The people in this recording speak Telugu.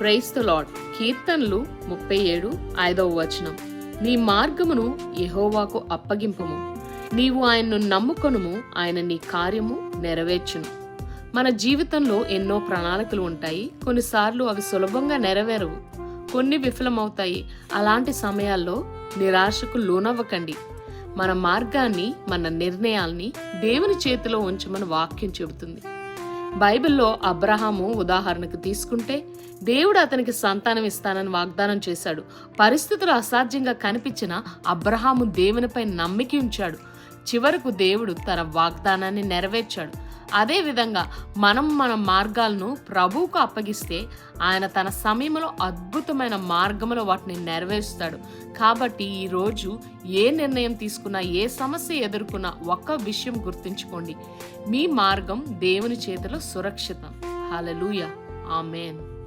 ప్రైస్తు లాడ్ కీర్తనలు ముప్పై ఏడు ఐదవ వచనం. నీ మార్గమును యహోవాకు అప్పగింపము. నీవు ఆయన్ను నమ్ముకొనుము ఆయన నీ కార్యము నెరవేర్చును. మన జీవితంలో ఎన్నో ప్రణాళికలు ఉంటాయి. కొన్నిసార్లు అవి సులభంగా నెరవేరవు. కొన్ని విఫలమవుతాయి. అలాంటి సమయాల్లో నిరాశకు లోనవ్వకండి. మన మార్గాన్ని మన నిర్ణయాల్ని దేవుని చేతిలో ఉంచమని వాక్యం చెబుతుంది. బైబిల్లో అబ్రహాము ఉదాహరణకు తీసుకుంటే దేవుడు అతనికి సంతానం ఇస్తానని వాగ్దానం చేశాడు. పరిస్థితులు అసాధ్యంగా కనిపించిన అబ్రహాము దేవునిపై నమ్మిక ఉంచాడు. చివరకు దేవుడు తన వాగ్దానాన్ని నెరవేర్చాడు. అదే విధంగా మనం మన మార్గాలను ప్రభువుకు అప్పగిస్తే ఆయన తన సమయంలో అద్భుతమైన మార్గంలో వాటిని నెరవేరుస్తాడు. కాబట్టి ఈరోజు ఏ నిర్ణయం తీసుకున్నా ఏ సమస్య ఎదుర్కొన్నా ఒక్క విషయం గుర్తుంచుకోండి. మీ మార్గం దేవుని చేతిలో సురక్షితం. Hallelujah amen.